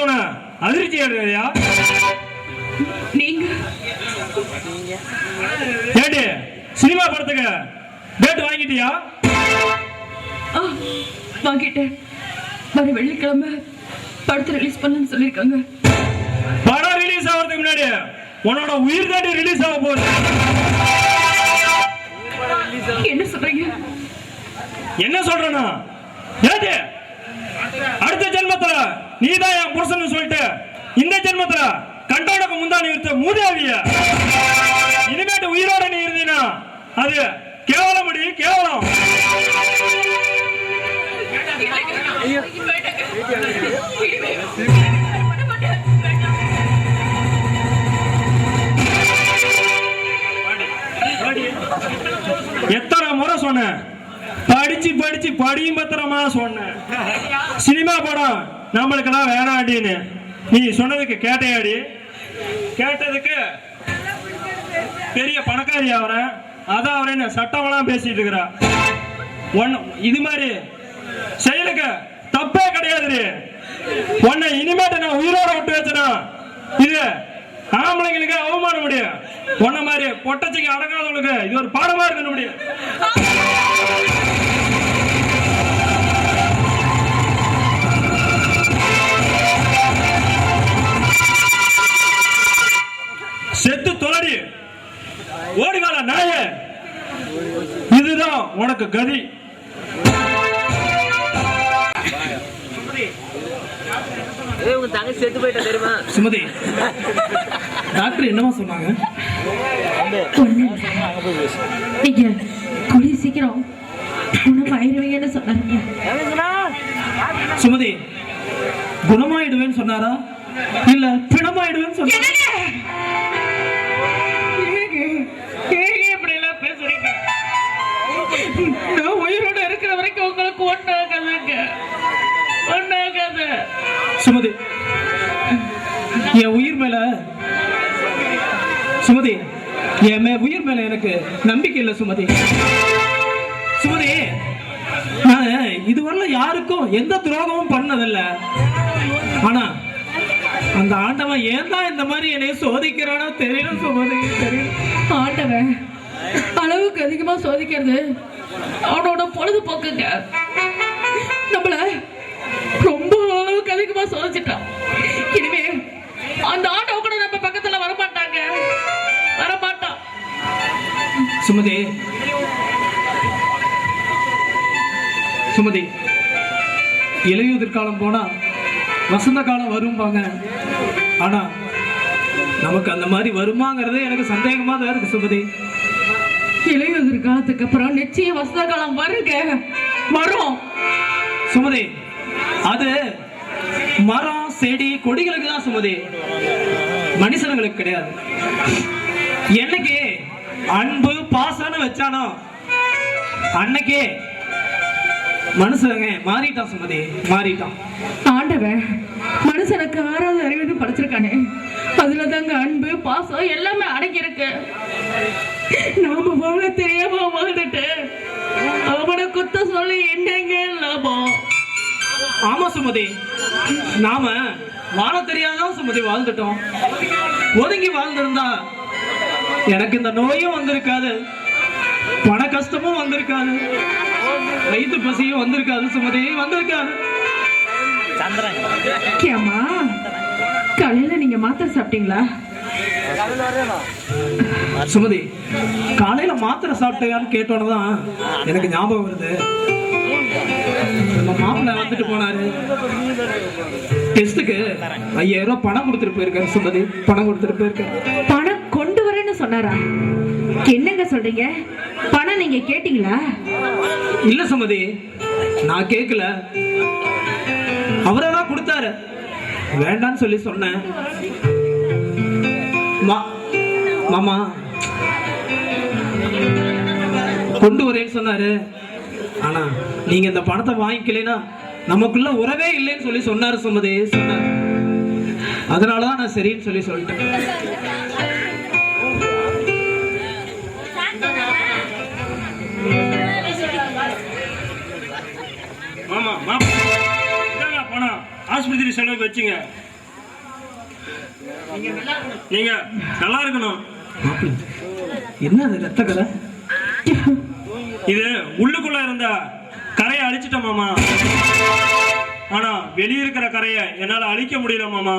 பார்த்தோன்னே அதிர்ச்சி நீங்க? ஏடி சினிமா படத்துக்கு டேட் வாங்கிட்டியா? வாங்கிட்டேன். வர வெள்ளிக்கிழமை படத்தை ரிலீஸ் பண்ணணும்னு சொல்லியிருக்காங்க. படம் ரிலீஸ் ஆகிறதுக்கு முன்னாடி உன்னோட உயிர் தாண்டி ரிலீஸ் ஆக போகுது. என்ன சொல்றீங்க? என்ன சொல்றேன்னா? ஏடி அடுத்த ஜென்மத்துல நீதான் என் புருஷன் சொல்லிட்டு இந்த ஜென்மத்துல கண்டோடக்கு முந்தானி வித்த மூதேவிய இனிமேட்டு உயிரோட நீ இருந்தீனா அது கேவலம் அடி கேவலம். எத்தனை முறை சொன்னேன்? படிச்சு படியும் பத்திரமா சொன்னேன் சினிமா படம் நம்மளுக்கெல்லாம் வேணாண்டின்னு நீ சொன்னதுக்கு கேட்டையாடி? கேட்டதுக்கு பெரிய பணக்காரி அவரேன் அதான் அவரேன்னு சட்டமெல்லாம் பேசிட்டு இருக்கிறா. ஒன்னு இது மாதிரி. செயலுக்கு தப்பே கிடையாது உன்னை இனிமேட்டு நான் உயிரோட விட்டு வச்சனா இது ஆம்பளைங்களுக்கு அவமானம் முடியும். உன்ன மாதிரி பொட்டச்சிக்கு அடங்காதவங்களுக்கு இது ஒரு பாடமா இருக்கணும் முடியும். செத்து தொலடி ஓடிகால நாய. இதுதான் உனக்கு கதி. ஏய் உங்க தங்கச்சி செத்து போயிட்டா தெரியுமா? சுமதி டாக்டர் என்னமா சொன்னாங்க? நீங்க கூடிய சீக்கிரம் குணமாயிருவீங்கன்னு சொன்னாங்க சுமதி குணமாயிடுவேன்னு சொன்னாரா? இல்ல பிணமாயிடுவேன்னு சொன்னாரா? என் உயிர் மேல சுமதி என் மே உயிர் மேல எனக்கு நம்பிக்கை இல்லை சுமதி. சுமதி நான் இதுவரை யாருக்கும் எந்த துரோகமும் பண்ணதில்ல. ஆனா அந்த ஆண்டவன் ஏன் தான் இந்த மாதிரி என்னை சோதிக்கிறானோ தெரியல சுமதி தெரியல. ஆண்டவன் அளவுக்கு அதிகமா சோதிக்கிறது அவனோட பொழுதுபோக்குங்க. நம்மள ரொம்ப அளவுக்கு அதிகமா சோதிச்சிட்டான். இனிமே அந்த ஆண்டவன் கூட நம்ம பக்கத்துல வரமாட்டாங்க. வரமாட்டான் சுமதி. சுமதி. இலையுதிர் காலம் போனா வசந்த காலம் வரும்பாங்க. ஆனா நமக்கு அந்த மாதிரி வருமாங்கிறதே எனக்கு சந்தேகமா தான் இருக்கு சுமதி. இளையுதிர் காலத்துக்கு அப்புறம் நிச்சயம் வசந்த காலம் வருங்க. வரும். சுமதி அது மரம் செடி கொடிகளுக்கு தான் சுமதி. மனுஷனுங்களுக்கு கிடையாது. என்னைக்கு அன்பு பாசம்னு வச்சானோ அன்னைக்கே மனுஷங்க மாறிட்டான் சுமதி மாறிட்டான். ஆண்டவன் மனுஷனுக்கு ஆறாவது அறிவு படைச்சிருக்கானே. அதுல தாங்க அன்பு பாசம் எல்லாமே அடங்கி இருக்கு நாம வாழ தெரியாம வாழ்ந்துட்டு அவனை குத்த சொல்லி என்னங்க லாபம்? ஆமா சுமதி நாம வாழ தெரியாதான் சுமதி வாழ்ந்துட்டோம். ஒதுங்கி வாழ்ந்திருந்தா எனக்கு இந்த நோயும் வந்திருக்காது பண கஷ்டமும் வந்திருக்காது வயிற்று பசியும் வந்திருக்காது சுமதி வந்திருக்காது. கேமா காலையில நீங்க மாத்திரை சாப்பிட்டீங்களா? சுமதி காலையில மாத்திரை சாப்பிட்டியான்னு கேட்டோன்னதான் எனக்கு ஞாபகம் வருது. நம்ம மாப்பிள்ளை வந்துட்டு போனாரு. டெஸ்ட்டுக்கு ஐயாயிரம் ரூபாய் பணம் கொடுத்துட்டு போயிருக்காரு. சுமதி பணம் கொடுத்துட்டு போயிருக்காரு. பணம் கொண்டு வரேன்னு சொன்னாரா? என்னங்க சொல்றீங்க? பணம் நீங்க கேட்டீங்களா? இல்ல சுமதி நான் கேட்கல அவரே தான் கொடுத்தாரு. வேண்டான்னு சொல்லி சொன்னேன். மாமா கொண்டு வரேன்னு சொன்னாரு. ஆனா நீங்க இந்த பணத்தை வாங்கிக்கலைன்னா நமக்குள்ள உறவே இல்லைன்னு சொல்லி சொன்னாரு சுமதி சொன்னார். அதனாலதான் நான் சரின்னு சொல்லி சொல்லிட்டேன். மாமா மாமா. பணம் ஆஸ்பத்திரி செலவுக்கு வச்சுங்க. நீங்க நல்லா இருக்கணும். என்ன அது ரத்த கதை? இது உள்ளுக்குள்ள இருந்த கரையை அழிச்சிட்டேன் மாமா. ஆனா வெளிய இருக்கிற கரையை என்னால அழிக்க முடியல மாமா.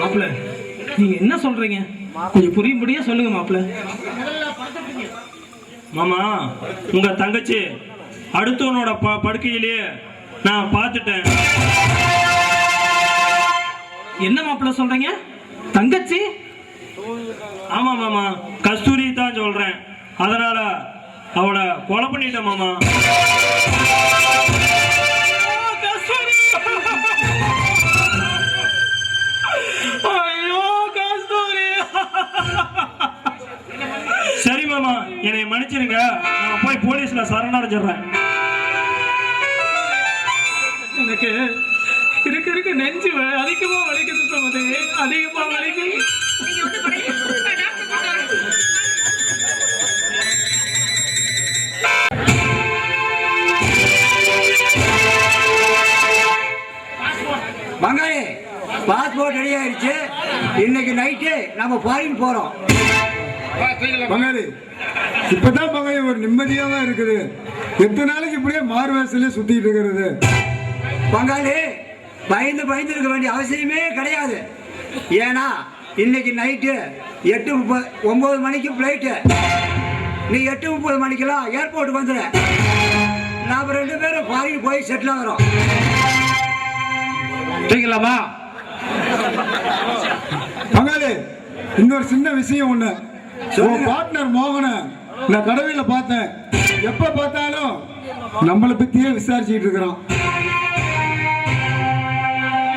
மாப்பிள்ள நீங்க என்ன சொல்றீங்க? கொஞ்சம் புரியும்படியா சொல்லுங்க மாப்பிள்ள. மாமா உங்க தங்கச்சி அடுத்தவனோட ப படுக்கையிலேயே நான் பார்த்துட்டேன். என்ன மாப்பிள்ள சொல்றீங்க? தங்கச்சி? ஆமா மாமா. கஸ்தூரி தான் சொல்றேன். அதனால அவளை கொலை பண்ணிட்டேன் மாமா. சரி மாமா என்னை மன்னிச்சிருங்க. நான் போய் போலீஸ்ல சரணடைஞ்சிடுறேன் எனக்கு இருக்க இருக்க நெஞ்சு வ- அதிகமா வலிக்குது அதிகமா வலிக்குது. ரெடி ஆயிடுச்சு இன்னைக்கு நைட்டு நம்ம ஃபாரின் போறோம். பங்காளி இப்பதான் பங்காளி ஒரு நிம்மதியா தான் இருக்குது. எத்தனை நாளைக்கு இப்படியே வேஷத்திலே சுத்திட்டு இருக்கிறது. பங்காளி பயந்து பயந்து இருக்க வேண்டிய அவசியமே கிடையாது. ஏன்னா இன்னைக்கு நைட்டு எட்டு முப்பது ஒன்பது மணிக்கு ஃப்ளைட்டு நீ எட்டு முப்பது மணிக்கெல்லாம் ஏர்போர்ட்டுக்கு வந்துடு நாம ரெண்டு பேரும் ஃபாரின் போய் செட்டில் ஆகிறோம். சரிங்களாமா பங்காளி இன்னொரு சின்ன விஷயம் ஒண்ணு. உன். பார்ட்னர் மோகன நான் கடவுள பார்த்தேன். எப்ப பார்த்தாலும் நம்மளை பத்தியே விசாரிச்சுட்டு இருக்கிறான்.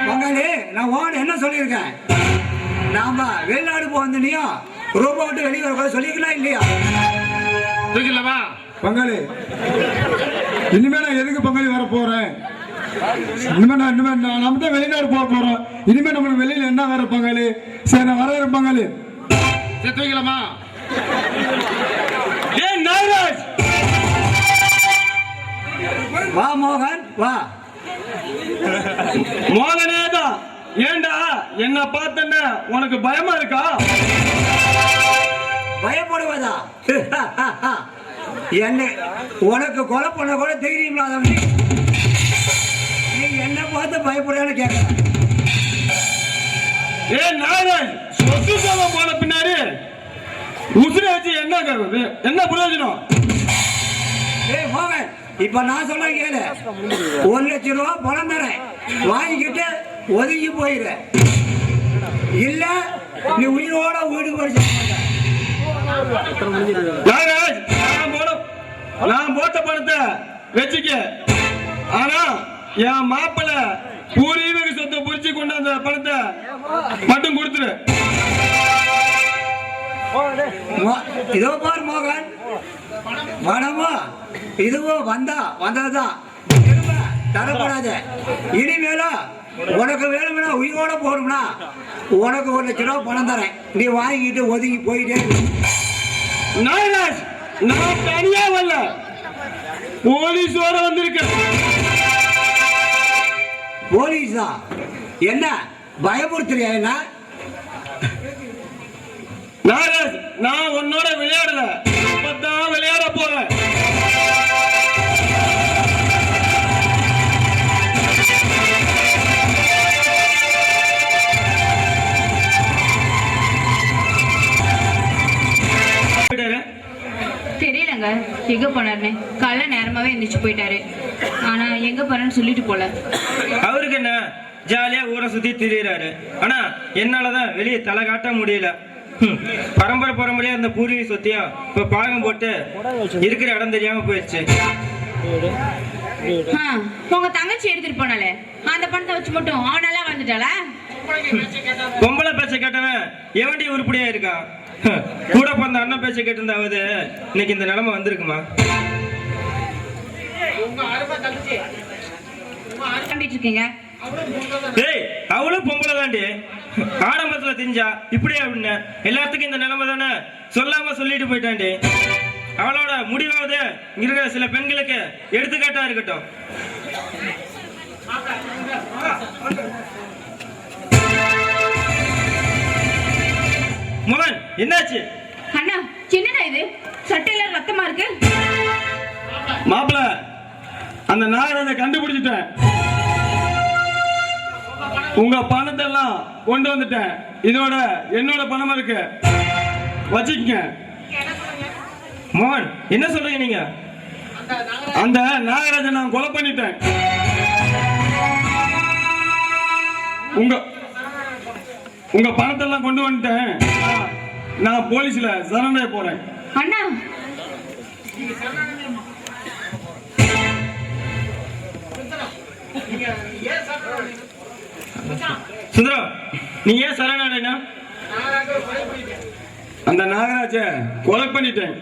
பங்காளி நான் ஓன் என்ன சொல்லியிருக்கேன்? நாம வெளிநாடு போந்தினியோ ரூபா விட்டு வெளியே வர சொல்லிக்கலாம் இல்லையா? பங்காளி இனிமே நான் எதுக்கு பங்காளி வர போறேன்? இனிமே நான் இனிமே நம்ம தான் வெளிநாடு போக போறோம். இனிமே நம்ம வெளியில என்ன வேற பங்காளி சரி நான் வர பங்காளி ஏய் நாகராஜ்! வா மோகன் வா. மோகனேதான் ஏண்டா? என்ன பார்த்தன உனக்கு பயமா இருக்கா? பயப்படுவதா? என்ன உனக்கு கொலை பண்ண கூட தைரியம் நீ. என்ன பார்த்து பயப்படுறான்னு கேட்க ஏ நாகராஜ் சொத்து சோகம் போன பின்னாடி உசுரை வச்சு என்ன கருது என்ன பிரயோஜனம் ஏய் மோகன் இப்ப நான் சொல்ல கேளு. ஒரு லட்சம் ரூபா பணம் தரேன். வாங்கிக்கிட்டு ஒதுங்கி போயிரு. இல்ல நீ உயிரோட போட நான் போட்ட பணத்தை வச்சுக்க. ஆனா என் மாப்பிள்ள பூர்வீக சொத்தை புரிச்சு கொண்டு அந்த பணத்தை மட்டும் கொடுத்துரு. இதோ பார் மோகன். பணமோ இதுவோ வந்தா வந்ததுதான். திரும்ப தரப்படாது. இனிமேலும் உனக்கு வேணும்னா உயிரோட போகணும்னா உனக்கு ஒரு லட்ச ரூபா பணம் தரேன். நீ வாங்கிட்டு ஒதுங்கி போயிட்டே நான் தனியா வரல. போலீஸோட வந்திருக்கேன். போலீஸா? என்ன பயமுறுத்துறியா என்ன? நாகராஜ் நான் உன்னோட விளையாடல. இப்பதான் விளையாட போறேன். தெரியலங்க எங்க போனாருன்னு. காலைல நேரமாவே எந்திரிச்சு போயிட்டாரு. ஆனா எங்க போறேன்னு சொல்லிட்டு போல. அவருக்கு என்ன? ஜாலியா ஊரை சுத்தி திரியிறாரு. ஆனா என்னாலதான் வெளியே தலை காட்ட முடியல. பரம்பரை பரம்பரையா இருந்த பூர்வீக சொத்தியம் இப்ப பாகம் போட்டு இருக்கிற இடம் தெரியாம போயிடுச்சு. உங்க தங்கச்சி எடுத்துட்டு போனாலே அந்த பணத்தை வச்சு மட்டும் அவனால வந்துட்டாளா பொம்பளை பேச்ச கேட்டவன் எவண்டி உருப்படியா இருக்கான் ஹம், கூட பிறந்த அண்ணன் பேச்ச கேட்டிருந்தாவது இன்னைக்கு இந்த நிலைமை வந்திருக்குமா? டேய் அவளும் பொம்பளை தாண்டி. ஆரம்பத்துல தெரிஞ்சா இப்படியே அப்படின்னு. எல்லாத்துக்கும் இந்த நிலைமை தானே? சொல்லாம சொல்லிட்டு போயிட்டாண்டி. அவளோட முடிவாவது இங்க இருக்கிற சில பெண்களுக்கு எடுத்துக்காட்டா இருக்கட்டும். மோகன் என்னாச்சு? அண்ணா என்னடா இது? சட்டையில ரத்தமா இருக்கு? மாப்பிள அந்த நாகராஜை கண்டுபிடிச்சிட்டேன். உங்க பணத்தை எல்லாம் கொண்டு வந்துட்டேன். இதோட என்னோட பணம் இருக்கு. வச்சுக்கங்க. மோகன் என்ன சொல்றீங்க நீங்க? அந்த நாகராஜன் நான் கொலை பண்ணிட்டேன். உங்க உங்க பணத்தை எல்லாம் கொண்டு வந்துட்டேன். நான் போலீஸ்ல சரணடைய போறேன். அண்ணா. சுந்தரம் நீ ஏன் சரணடைனா அந்த நாகராஜ கொலை பண்ணிட்டேன்.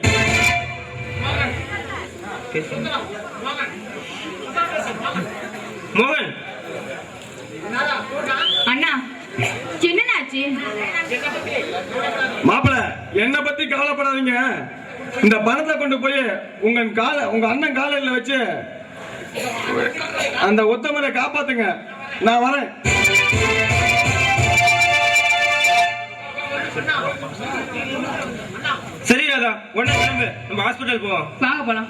மோகன். அண்ணா என்னண்ணாச்சு மாப்பிள என்ன பத்தி கவலைப்படாதீங்க. இந்த பணத்தை கொண்டு போய் உங்க கால உங்க அண்ணன் காலையில வச்சு அந்த உத்தமனை காப்பாத்துங்க. நான் வரேன். சரி ராதா உடனே கிளம்பு. நம்ம ஹாஸ்பிட்டல் போவோம். வாங்க போலாம்.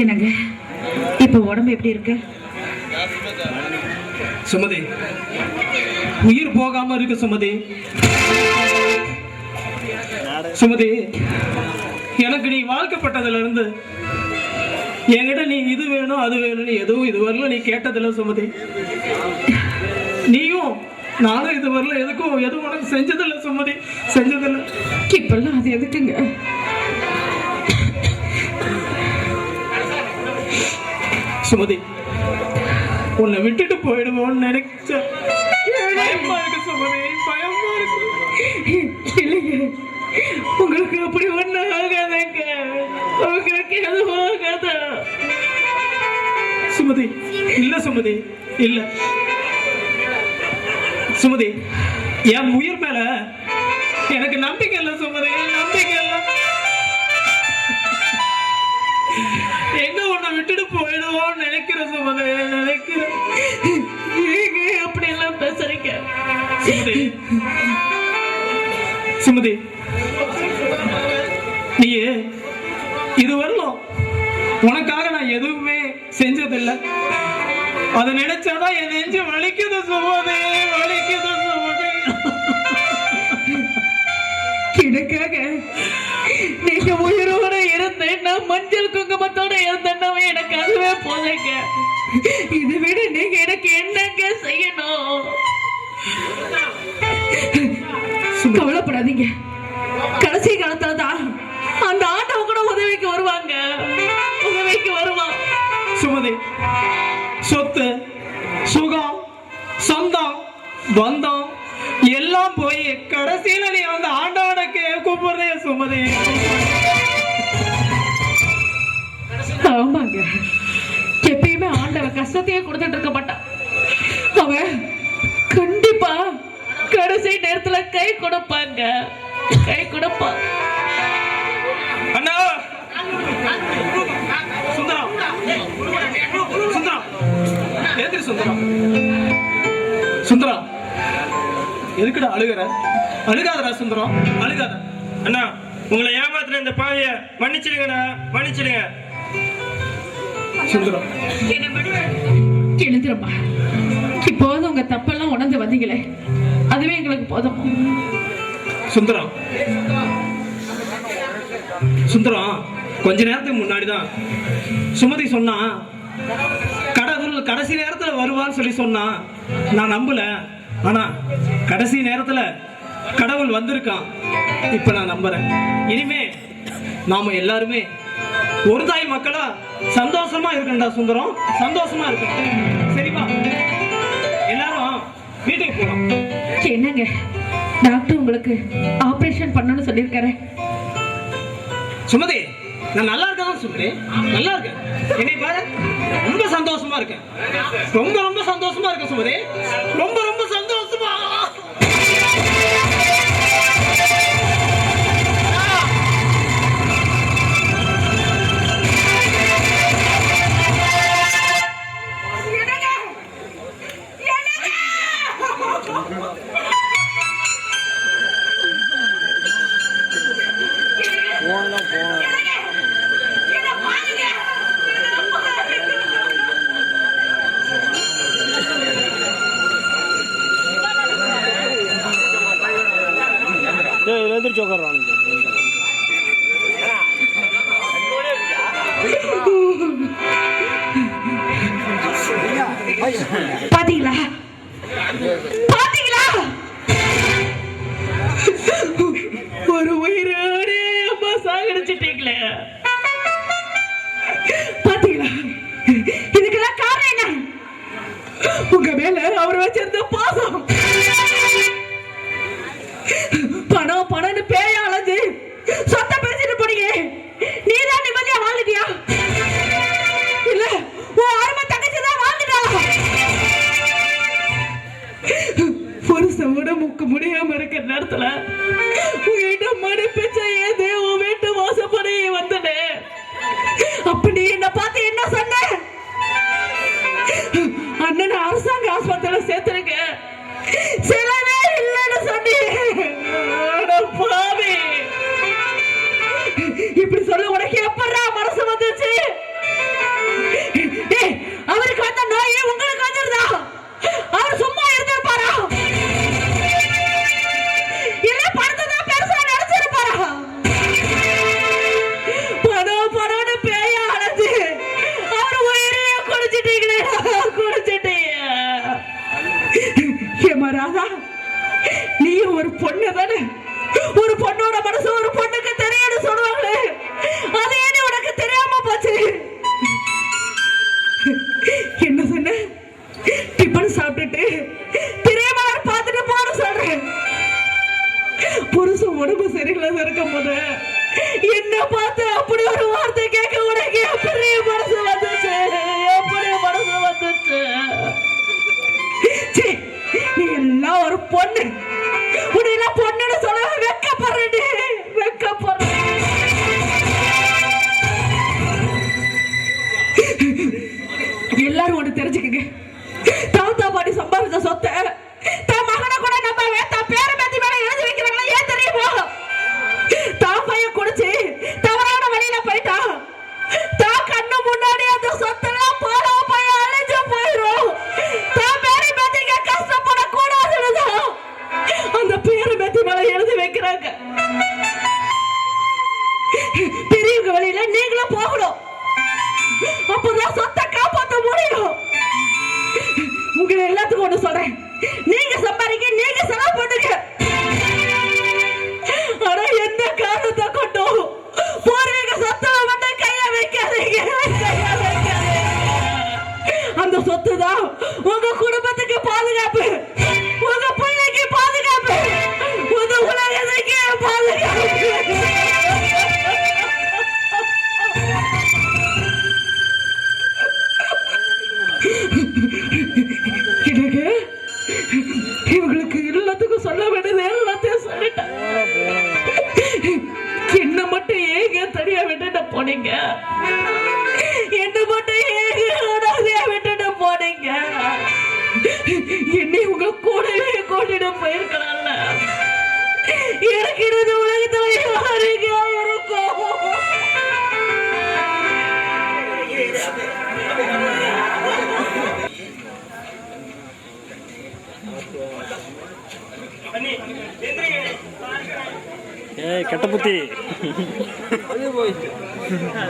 என்னங்க இப்ப உடம்பு எப்படி இருக்கு? சுமதி. உயிர் போகாம இருக்கு சுமதி. சுமதி எனக்கு நீ வாழ்க்கப்பட்டதுல இருந்து என்கிட்ட நீ இது வேணும் அது வேணும்னு எதுவும் இது வரல நீ கேட்டதில்ல சுமதி. நீயும் நானும் இது வரல எதுக்கும் எதுவும் உனக்கு செஞ்சதில்ல சுமதி. செஞ்சதில்ல. இப்பெல்லாம் அது எதுக்குங்க? சுமதி உன்னை விட்டுட்டு போயிடுவோன்னு நினைச்ச. பயமா இருக்கு சுமதி பயமா இருக்கு. இல்லைங்க உங்களுக்கு அப்படி ஒண்ணும் ஆகாதங்க. உங்களுக்கு எதுவும் ஆகாதா? சுமதி இல்ல சுமதி இல்ல. சுமதி என் உயிர் மேல எனக்கு நம்பிக்கை இல்ல சுமதி. விட்டுட்டு போயிடுவோம்னு நினைக்கிற சுமதி நினைக்கிறேன் நீங்க அப்படி எல்லாம் பேசுறீங்க சுமதி. சுமதி. நீ இது வரலாம். உனக்காக நான் எதுவுமே செஞ்சதில்லை. அதை நினைச்சாதான் என் நெஞ்சு வலிக்குது சுமதி வலிக்குது சுமதி. எனக்காக நீங்க உயிரோட இருந்தேன். நான் மஞ்சளுக்கு கவலைப்படாதீங்க கடைசி காலத்துல தான் அந்த ஆண்டவன் கூட உதவிக்கு வருவாங்க. உதவிக்கு வருவான். சுமதி சொத்து சுகம் சொந்தம் பந்தம் எல்லாம் போய் கடைசியில நீ அந்த ஆண்டவனுக்கு கூப்பிடுறே சுமதி. ஆமாங்க. எப்பயுமே ஆண்டவன் கஷ்டத்தையே கொடுத்துட்டு இருக்க கடைசி நேரத்துல கை கொடுப்பாங்க. கை கொடுப்பான் அண்ணா! சுந்தரம். சுந்தரம். ஏந்திரி சுந்தரம். சுந்தரம். எதுக்குடா அழுகுற? அழுகாதடா சுந்தரம். அழுகாத. அண்ணா உங்களை ஏமாத்துற இந்த பாவிய மன்னிச்சிடுங்கண்ணா மன்னிச்சிடுங்க. சுந்தரம். எழுந்துருமா இப்போது உங்க தப்பெல்லாம் உணர்ந்து வந்தீங்களே. அதுவே எங்களுக்கு போதும். சுந்தரம். சுந்தரம் கொஞ்ச நேரத்துக்கு முன்னாடி தான் சுமதி சொன்னா கடவுள் கடைசி நேரத்துல வருவான்னு சொல்லி சொன்னா நான் நம்பல. ஆனா கடைசி நேரத்துல கடவுள் வந்திருக்கான். இப்ப நான் நம்புறேன். இனிமே நாம எல்லாருமே ஒரு தாய் மக்களா சந்தோஷமா இருக்கண்டா சுந்தரம். சந்தோஷமா இருக்கணும். சரிப்பா? வீட்டுக்கு போகலாம் என்னங்க? டாக்டர் உங்களுக்கு ஆபரேஷன் பண்ணணும்னு சொல்லியிருக்காரு. சுமதி நான் நல்லா இருக்கேன் சொல்றேன் நல்லா இருக்கேன். என்னை பாரு ரொம்ப சந்தோஷமா இருக்கேன். ரொம்ப ரொம்ப சந்தோஷமா இருக்கேன் சுமதி. ரொம்ப 好吃吗？உங்க அவர் வச்சிருந்த பாசம். பணம் பணம்னு பேய அலைஞ்சு சொத்த பேசிட்டு போனீங்க. நீதான் நிம்மதியா வாழ்ந்துட்டியா? இல்ல உன் அருமை தங்கச்சி தான் வாழ்ந்துட்டாளா விட முக்க முடியாம இருக்கிற நேரத்துல இப்படி சொல்ல உனக்கு எப்படா புருஷன் உடம்பு சரியில்லாத இருக்கும் போது என்ன பார்த்து அப்படி ஒரு வார்த்தை கேட்க உனக்கு எப்படி மனசு வந்துச்சு? எப்படி மனசு வந்துச்சு? நீ எல்லாம் ஒரு பொண்ணு. உன்னையெல்லாம் பொண்ணுன்னு சொல்ல வெக்கப்படுறேன் வெக்கப்படுறேன். எல்லாரும் ஒன்று தெரிஞ்சுக்கங்க. தாத்தா பாட்டி சம்பாதிச்ச சொத்தை அப்பதான் சொத்தை காப்பாத்த முடியும். உங்களை எல்லாத்துக்கும் ஒண்ணு சொல்றேன். நீங்க சம்பாதிக்க நீங்க செலவு பண்ணுங்க. ஆனா எந்த காரணத்தை கொண்டும்? பூர்வீக சொத்துல மட்டும் வைக்காதீங்க கைய வைக்காதீங்க. அந்த சொத்து தான் உங்க குடும்பத்துக்கு பாதுகாப்பு. எனக்கு இவங்களுக்கு எல்லாத்துக்கும் சொல்ல வேண்டியது எல்லாத்தையும் சொல்லிட்டேன் என்ன மட்டும் ஏங்க தனியா விட்டுட்டு போனீங்க? என்ன மட்டும் ஏங்க அனாதையா விட்டுட்டு போனீங்க? என்னை உங்க கூடவே கூட்டிட்டு போயிருக்கலாம்ல. எனக்கு இந்த உலகத்துல யாருங்க இருக்கும்? ஏய் கெட்ட புத்தி. ஆ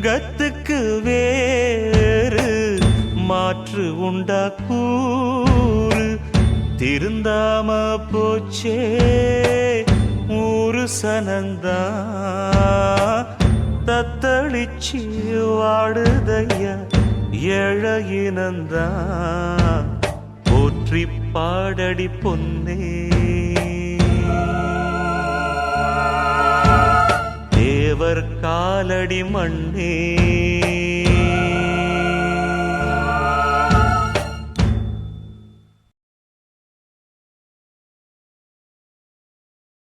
தங்கத்துக்கு வேறு மாற்று உண்டா கூறு? திருந்தாம போச்சே ஊரு சனந்தா. தத்தளிச்சு வாடுதையா ஏழையினந்தா. போற்றி பாடடி பொன்னே. தேவர் காலடி மண்ணே.